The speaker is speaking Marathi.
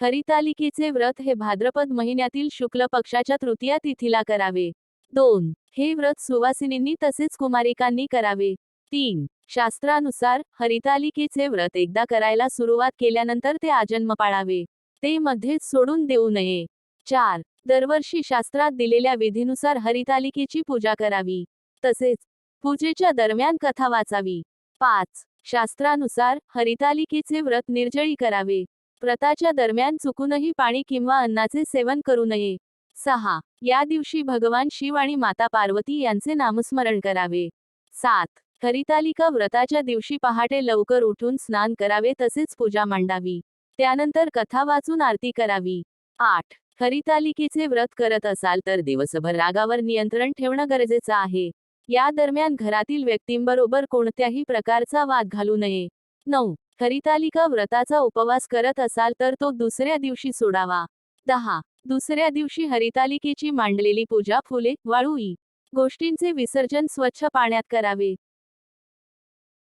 हरितालिकेचे व्रत हे भाद्रपद महिन्यातील शुक्ल पक्षाच्या तृतीया तिथीला करावे. दोन हे व्रत सुवासिनींनी तसेच कुमारिकांनी करावे. तीन शास्त्रानुसार हरितालिकेचे व्रत एकदा करायला सुरुवात केल्यानंतर ते आजन्म पाळावे. ते मध्येच सोडून देऊ नये. चार दरवर्षी शास्त्रात दिलेल्या विधीनुसार हरितालिकेची पूजा करावी. तसेच पूजेच्या दरम्यान कथा वाचावी. पाच शास्त्रानुसार हरितालिकेचे व्रत निर्जळी करावे. व्रताच्या दरम्यान चुकूनही पाणी किंवा अन्नाचे सेवन करू नये. सहा. या दिवशी भगवान शिव आणि माता पार्वती यांचे नामस्मरण करावे. सात. हरितालिका व्रताच्या दिवशी पहाटे लवकर उठून स्नान करावे तसेच पूजा मांडावी. त्यानंतर कथा वाचून आरती करावी. आठ. हरितालिकेचे व्रत करत असाल तर दिवसभर रागावर नियंत्रण ठेवणं गरजेचं आहे. या दरम्यान घरातील व्यक्तींबरोबर कोणत्याही प्रकारचा वाद घालू नये. नऊ. हरितालिका व्रताचा उपवास करत असाल तर तो दुसऱ्या दिवशी सोडावा. दहा. दुसऱ्या दिवशी हरितालिकेची मांडलेली पूजा फुले वाळू गोष्टींचे विसर्जन स्वच्छ पाण्यात करावे.